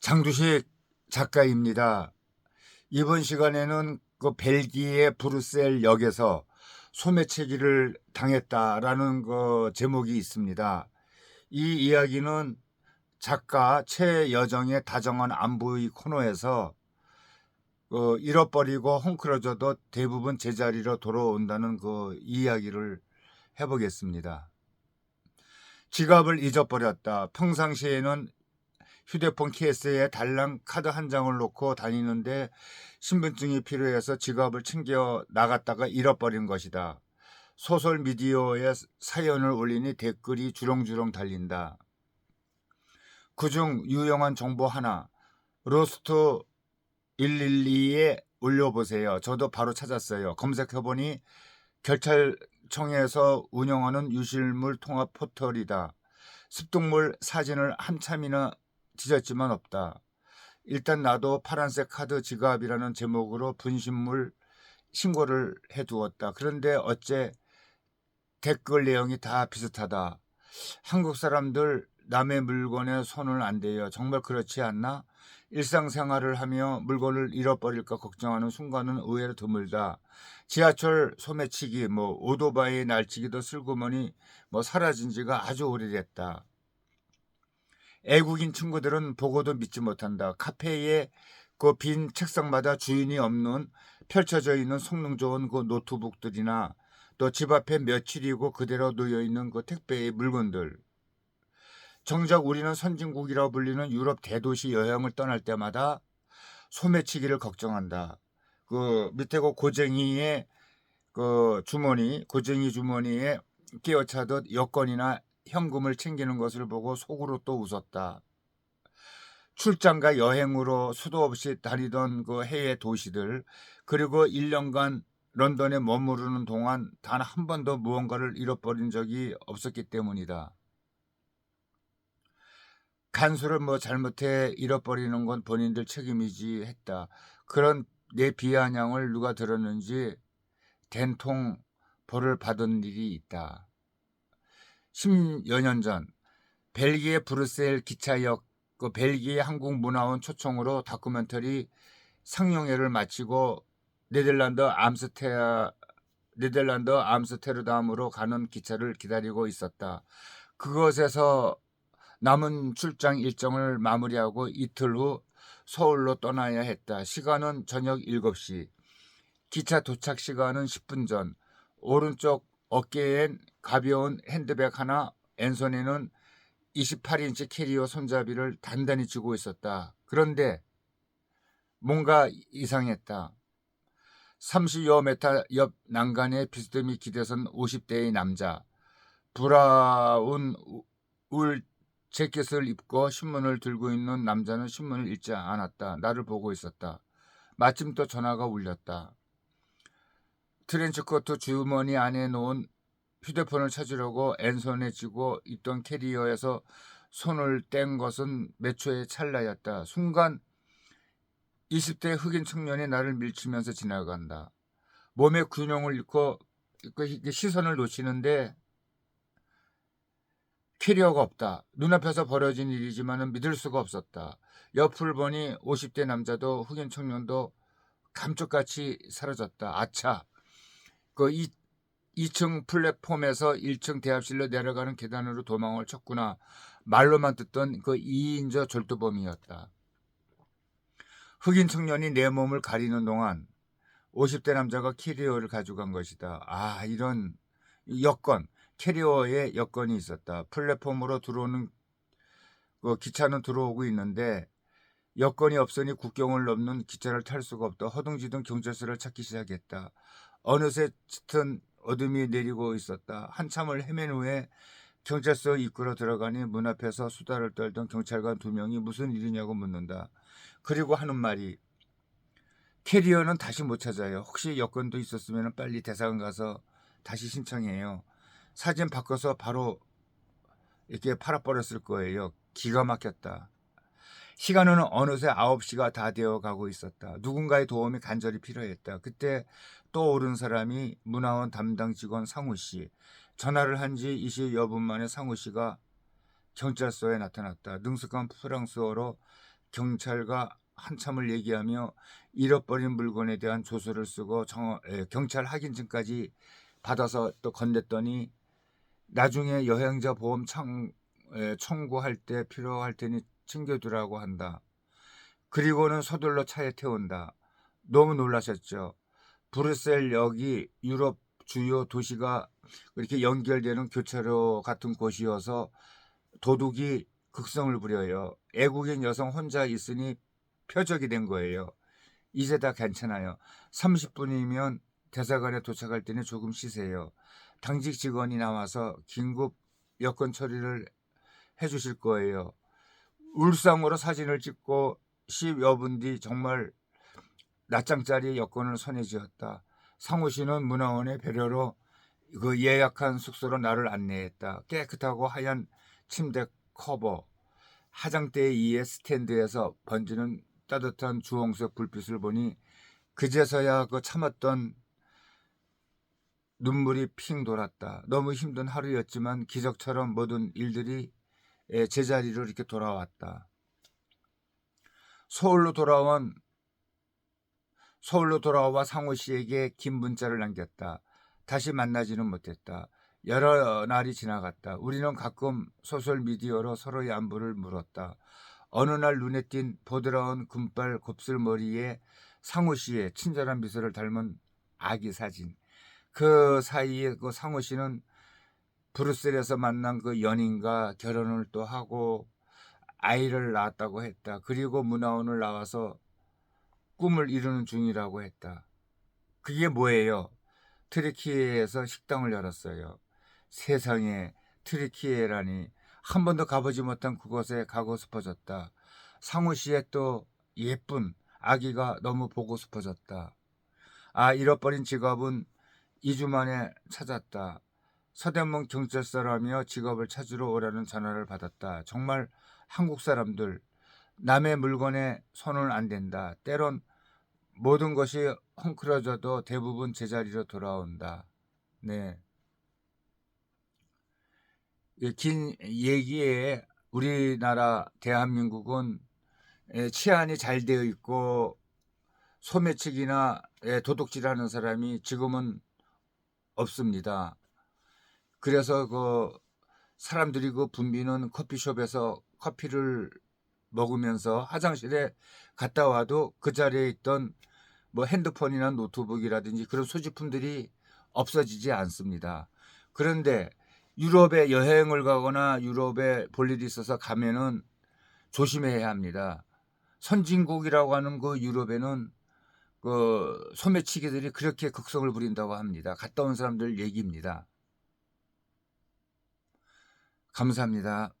장두식 작가입니다. 이번 시간에는 그 벨기에 브루셀 역에서 소매치기를 당했다라는 그 제목이 있습니다. 이 이야기는 작가 최여정의 다정한 안부의 코너에서 그 잃어버리고 헝클어져도 대부분 제자리로 돌아온다는 그 이야기를 해보겠습니다. 지갑을 잊어버렸다. 평상시에는 휴대폰 케이스에 달랑 카드 한 장을 놓고 다니는데 신분증이 필요해서 지갑을 챙겨 나갔다가 잃어버린 것이다. 소설 미디어에 사연을 올리니 댓글이 주렁주렁 달린다. 그중 유용한 정보 하나, 로스트 112에 올려보세요. 저도 바로 찾았어요. 검색해보니 경찰청에서 운영하는 유실물 통합 포털이다. 습동물 사진을 한참이나 뒤졌지만 없다. 일단 나도 파란색 카드 지갑이라는 제목으로 분신물 신고를 해두었다. 그런데 어째 댓글 내용이 다 비슷하다. 한국 사람들 남의 물건에 손을 안 대요. 정말 그렇지 않나? 일상생활을 하며 물건을 잃어버릴까 걱정하는 순간은 의외로 드물다. 지하철 소매치기, 뭐 오토바이 날치기도 슬그머니 뭐 사라진 지가 아주 오래됐다. 애국인 친구들은 보고도 믿지 못한다. 카페에 그 빈 책상마다 주인이 없는 펼쳐져 있는 성능 좋은 그 노트북들이나 또 집 앞에 며칠이고 그대로 놓여 있는 그 택배의 물건들. 정작 우리는 선진국이라 불리는 유럽 대도시 여행을 떠날 때마다 소매치기를 걱정한다. 그 밑에 그 고쟁이의 그 주머니, 고쟁이 주머니에 끼어차듯 여권이나 현금을 챙기는 것을 보고 속으로 또 웃었다. 출장과 여행으로 수도 없이 다니던 그 해외 도시들, 그리고 1년간 런던에 머무르는 동안 단 한 번도 무언가를 잃어버린 적이 없었기 때문이다. 간수를 뭐 잘못해 잃어버리는 건 본인들 책임이지 했다. 그런 내 비아냥을 누가 들었는지 된통 벌을 받은 일이 있다. 10여 년 전 벨기에 브루셀 기차역 그 벨기에 한국문화원 초청으로 다큐멘터리 상영회를 마치고 네덜란드 암스테 네덜란드 암스테르담으로 가는 기차를 기다리고 있었다. 그것에서 남은 출장 일정을 마무리하고 이틀 후 서울로 떠나야 했다. 시간은 저녁 7시. 기차 도착 시간은 10분 전. 오른쪽 어깨엔 가벼운 핸드백 하나, 왼손에는 28인치 캐리어 손잡이를 단단히 쥐고 있었다. 그런데 뭔가 이상했다. 30여 메타 옆 난간에 비스듬히 기대선 50대의 남자. 브라운 울 재킷을 입고 신문을 들고 있는 남자는 신문을 읽지 않았다. 나를 보고 있었다. 마침 또 전화가 울렸다. 트렌치코트 주머니 안에 놓은 휴대폰을 찾으려고 앤손에 쥐고 있던 캐리어에서 손을 뗀 것은 몇 초의 찰나였다. 순간 20대 흑인 청년이 나를 밀치면서 지나간다. 몸의 균형을 잃고 시선을 놓치는데 캐리어가 없다. 눈앞에서 벌어진 일이지만 믿을 수가 없었다. 옆을 보니 50대 남자도 흑인 청년도 감쪽같이 사라졌다. 아차. 그 2, 2층 플랫폼에서 1층 대합실로 내려가는 계단으로 도망을 쳤구나. 말로만 듣던 그 2인조 절도범이었다. 흑인 청년이 내 몸을 가리는 동안 50대 남자가 캐리어를 가져간 것이다. 아, 이런 여건, 캐리어에 여건이 있었다. 플랫폼으로 들어오는 그 기차는 들어오고 있는데 여건이 없으니 국경을 넘는 기차를 탈 수가 없다. 허둥지둥 경찰서를 찾기 시작했다. 어느새 짙은 어둠이 내리고 있었다. 한참을 헤맨 후에 경찰서 입구로 들어가니 문 앞에서 수다를 떨던 경찰관 두 명이 무슨 일이냐고 묻는다. 그리고 하는 말이 캐리어는 다시 못 찾아요. 혹시 여건도 있었으면 빨리 대사관 가서 다시 신청해요. 사진 바꿔서 바로 이렇게 팔아버렸을 거예요. 기가 막혔다. 시간은 어느새 9시가 다 되어 가고 있었다. 누군가의 도움이 간절히 필요했다. 그때 떠오른 사람이 문화원 담당 직원 상우 씨. 전화를 한 지 20여 분 만에 상우 씨가 경찰서에 나타났다. 능숙한 프랑스어로 경찰과 한참을 얘기하며 잃어버린 물건에 대한 조서를 쓰고 정- 에, 경찰 확인증까지 받아서 또 건넸더니 나중에 여행자 보험 청, 에, 청구할 때 필요할 테니 챙겨두라고 한다. 그리고는 서둘러 차에 태운다. 너무 놀라셨죠. 브뤼셀역이 유럽 주요 도시가 이렇게 연결되는 교차로 같은 곳이어서 도둑이 극성을 부려요. 애국인 여성 혼자 있으니 표적이 된 거예요. 이제 다 괜찮아요. 30분이면 대사관에 도착할 때는 조금 쉬세요. 당직 직원이 나와서 긴급 여권 처리를 해 주실 거예요. 울상으로 사진을 찍고 10여 분 뒤 정말 낱장짜리 여권을 손에 쥐었다. 상우 씨는 문화원의 배려로 그 예약한 숙소로 나를 안내했다. 깨끗하고 하얀 침대 커버, 화장대 위에 스탠드에서 번지는 따뜻한 주홍색 불빛을 보니 그제서야 그 참았던 눈물이 핑 돌았다. 너무 힘든 하루였지만 기적처럼 모든 일들이 에, 제자리로 이렇게 돌아왔다. 서울로 돌아온 서울로 돌아와 상호 씨에게 긴 문자를 남겼다. 다시 만나지는 못했다. 여러 날이 지나갔다. 우리는 가끔 소셜 미디어로 서로의 안부를 물었다. 어느 날 눈에 띈 보드라운 금발 곱슬머리에 상호 씨의 친절한 미소를 닮은 아기 사진. 그 사이에 그 상호 씨는 브루셀에서 만난 그 연인과 결혼을 또 하고 아이를 낳았다고 했다. 그리고 문화원을 나와서 꿈을 이루는 중이라고 했다. 그게 뭐예요? 트리키에에서 식당을 열었어요. 세상에 트리키에라니 한 번도 가보지 못한 그곳에 가고 싶어졌다. 상우 씨의 또 예쁜 아기가 너무 보고 싶어졌다. 아 잃어버린 직업은 2주 만에 찾았다. 서대문 경찰서라며 직업을 찾으러 오라는 전화를 받았다. 정말 한국 사람들 남의 물건에 손은 안 댄다. 때론 모든 것이 헝클어져도 대부분 제자리로 돌아온다. 네. 이긴 얘기에 우리나라 대한민국은 에, 치안이 잘 되어 있고 소매치기나 에, 도둑질하는 사람이 지금은 없습니다. 그래서 그 사람들이 그 붐비는 커피숍에서 커피를 먹으면서 화장실에 갔다 와도 그 자리에 있던 뭐 핸드폰이나 노트북이라든지 그런 소지품들이 없어지지 않습니다. 그런데 유럽에 여행을 가거나 유럽에 볼 일이 있어서 가면은 조심해야 합니다. 선진국이라고 하는 그 유럽에는 그 소매치기들이 그렇게 극성을 부린다고 합니다. 갔다 온 사람들 얘기입니다. 감사합니다.